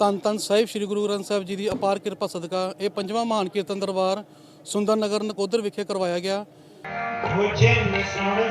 ਧੰਨ ਧੰਨ ਸਾਹਿਬ ਸ੍ਰੀ ਗੁਰੂ ਗ੍ਰੰਥ ਸਾਹਿਬ ਜੀ ਦੀ ਅਪਾਰ ਕਿਰਪਾ ਸਦਕਾ ਇਹ ਪੰਜਵਾਂ ਮਹਾਨ ਕੀਰਤਨ ਦਰਬਾਰ ਸੁੰਦਰ ਨਗਰ ਨਕੋਦਰ ਵਿਖੇ ਕਰਵਾਇਆ ਗਿਆ। ਭੁਜਨ ਸੁਣ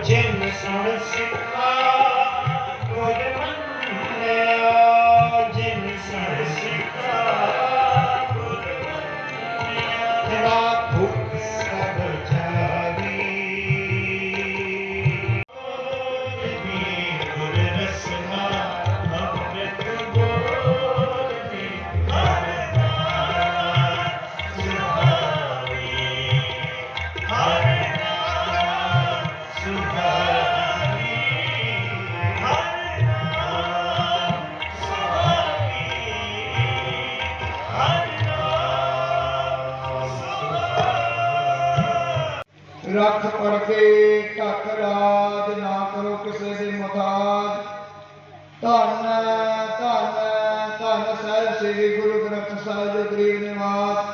જેમ સણસિકા ਰੱਖ ਪਰਦੇ ਢੱਕ ਰਾਜ ਨਾ ਕਰੋ ਕਿਸੇ ਦੇ ਮੁਤਾਜ ਧੰਨ ਧੰਨ ਧੰਨ ਸਾਹਿਬ ਸ੍ਰੀ ਗੁਰੂ ਗ੍ਰੰਥ ਸਾਹਿਬ ਦੇ ਗਰੀਬ ਨਿਵਾਸ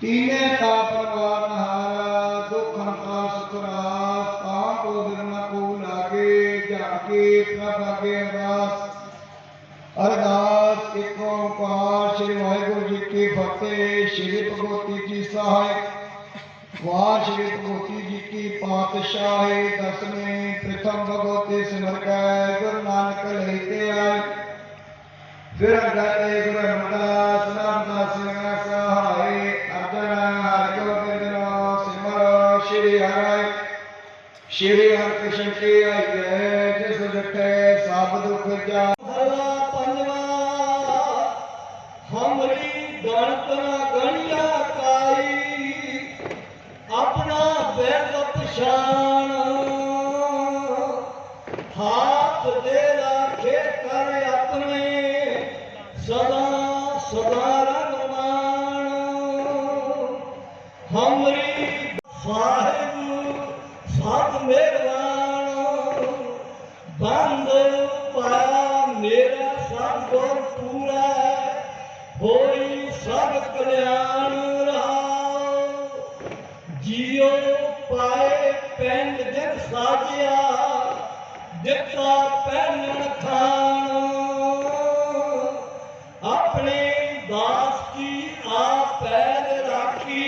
ਤੀਨੇ ਕਾ ਪਰਵਾਰ ਨਹਾਰਾ ਦੁੱਖ ਹੰਤਾ ਸੁਖਰਾਸ ਤਾਂ ਕੋ ਦਿਨ ਨ ਕੋ ਲਾਗੇ ਜਾ ਕੇ ਪ੍ਰਭ ਅਗੇ ਅਰਦਾਸ ਅਰਦਾਸ ਇੱਕ ਓੰਕਾਰ ਸ੍ਰੀ ਵਾਹਿਗੁਰੂ ਜੀ ਕੀ ਫਤਿਹ ਸ੍ਰੀ ਭਗਵਤੀ ਜੀ ਸਹਾਇ वार्षिक मोती जी की पातशाह दसमी प्रथम भगवती सिमर गुरु नानक लेते आए फिर अगले गुरु अमरदास रामदास सहाय अर्जन हर गोविंद सिमर श्री हर श्री हर कृष्ण की आइए जिस जटे सब दुख जा पंजवा हमरी गणतना ਪਛਾਣ ਹਾਥ ਦੇ ਰਾਖੇ ਕਰ ਆਪਣੇ ਸਦਾ ਸਦਾ ਰਗਮਾਨ। ਹਮਰੀ ਸਾਹਿਬ ਸਤ ਮਿਹਰਬਾਨ। ਬੰਦ ਦਿੱਤਾ ਪਹਿਨਣ ਖਾਣ ਆਪਣੇ ਦਾਸ ਕੀ ਆਪੈਦ ਰਾਖੀ।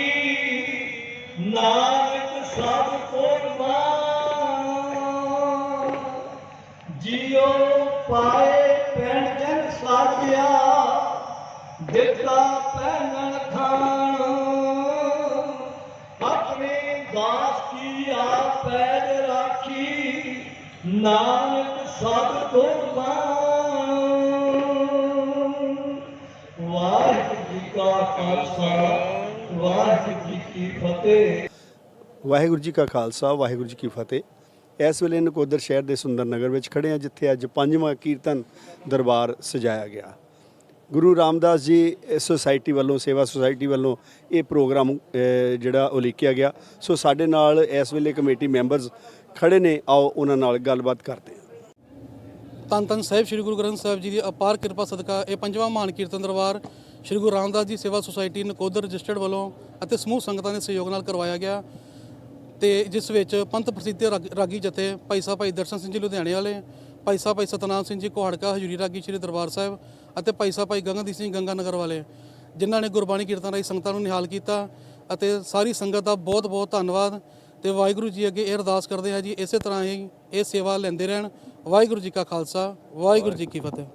ਨਾਨਕ ਸਭ ਕੋ ਮਾਨ। ਜੀਉ ਪਾਏ ਪਿੰਡ ਜਗ ਸਾਜਿਆ, ਦਿੱਤਾ ਪਹਿਨਣ ਖਾਣ ਆਪਣੇ ਦਾਸ ਕੀ ਆਪੈਦ ਰਾਖੀ। ਨਾਨਕ ਸਭ ਕੁਰਬਾਨ ਵਾਹਿਗੁਰੂ ਜੀ ਕਾ ਖਾਲਸਾ, ਵਾਹਿਗੁਰੂ ਜੀ ਕੀ ਫਤਿਹ। ਵਾਹਿਗੁਰੂ ਜੀ ਕਾ ਖਾਲਸਾ, ਵਾਹਿਗੁਰੂ ਜੀ ਕੀ ਫਤਿਹ। ਇਸ ਵੇਲੇ ਨਕੋਦਰ ਸ਼ਹਿਰ ਦੇ ਸੁੰਦਰ ਨਗਰ ਵਿੱਚ ਖੜੇ ਹਾਂ, ਜਿੱਥੇ ਅੱਜ ਪੰਜਵਾਂ ਕੀਰਤਨ ਦਰਬਾਰ ਸਜਾਇਆ ਗਿਆ। ਗੁਰੂ ਰਾਮਦਾਸ ਜੀ ਸੁਸਾਇਟੀ ਵੱਲੋਂ, ਸੇਵਾ ਸੁਸਾਇਟੀ ਵੱਲੋਂ ਇਹ ਪ੍ਰੋਗਰਾਮ ਜਿਹੜਾ ਉਲੀਕਿਆ ਗਿਆ। ਸੋ ਸਾਡੇ ਨਾਲ ਇਸ ਵੇਲੇ ਕਮੇਟੀ ਮੈਂਬਰਸ ਖੜੇ ਨੇ, ਆਓ ਉਹਨਾਂ ਨਾਲ ਗੱਲਬਾਤ ਕਰਦੇ ਹਾਂ। ਧੰਨ ਧੰਨ ਸਾਹਿਬ, ਸ੍ਰੀ ਗੁਰੂ ਗ੍ਰੰਥ ਸਾਹਿਬ ਜੀ ਦੀ ਅਪਾਰ ਕਿਰਪਾ ਸਦਕਾ, ਇਹ ਪੰਜਵਾਂ ਮਹਾਨ ਕੀਰਤਨ ਦਰਬਾਰ ਸ੍ਰੀ ਗੁਰੂ ਰਾਮਦਾਸ ਜੀ ਸੇਵਾ ਸੁਸਾਇਟੀ ਨਕੋਦਰ ਰਜਿਸਟਰਡ ਵੱਲੋਂ ਅਤੇ ਸਮੂਹ ਸੰਗਤਾਂ ਦੇ ਸਹਿਯੋਗ ਨਾਲ ਕਰਵਾਇਆ ਗਿਆ ਤੇ ਜਿਸ ਵਿੱਚ ਪੰਥ ਪ੍ਰਸਿੱਧ ਰਾਗੀ ਜਥੇ ਭਾਈ ਸਾਹਿਬ ਭਾਈ ਦਰਸ਼ਨ ਸਿੰਘ ਜੀ ਲੁਧਿਆਣੇ ਵਾਲੇ, ਭਾਈ ਸਾਹਿਬ ਭਾਈ ਸਤਨਾਮ ਸਿੰਘ ਜੀ ਕੋਹੜਕਾ, ਹਜੂਰੀ ਰਾਗੀ ਸ੍ਰੀ ਦਰਬਾਰ ਸਾਹਿਬ ਅਤੇ ਭਾਈ ਸਾਹਿਬ ਭਾਈ ਗੰਗਾਦੀਪ ਸਿੰਘ ਗੰਗਾ ਨਗਰ ਵਾਲੇ, ਜਿਨ੍ਹਾਂ ਨੇ ਗੁਰਬਾਣੀ ਕੀਰਤਨ ਰਾਹੀਂ ਸੰਗਤਾਂ ਨੂੰ ਨਿਹਾਲ ਕੀਤਾ ਅਤੇ ਸਾਰੀ ਸੰਗਤ ਦਾ ਬਹੁਤ ਬਹੁਤ ਧੰਨਵਾਦ ਤੇ ਵਾਹਿਗੁਰੂ ਜੀ ਅੱਗੇ ਇਹ ਅਰਦਾਸ ਕਰਦੇ ਹਾਂ ਜੀ, ਇਸੇ ਤਰ੍ਹਾਂ ਹੀ ਇਹ ਸੇਵਾ ਲੈਂਦੇ ਰਹਿਣ। ਵਾਹਿਗੁਰੂ ਜੀ ਕਾ ਖਾਲਸਾ, ਵਾਹਿਗੁਰੂ ਜੀ ਕੀ ਫਤਿਹ।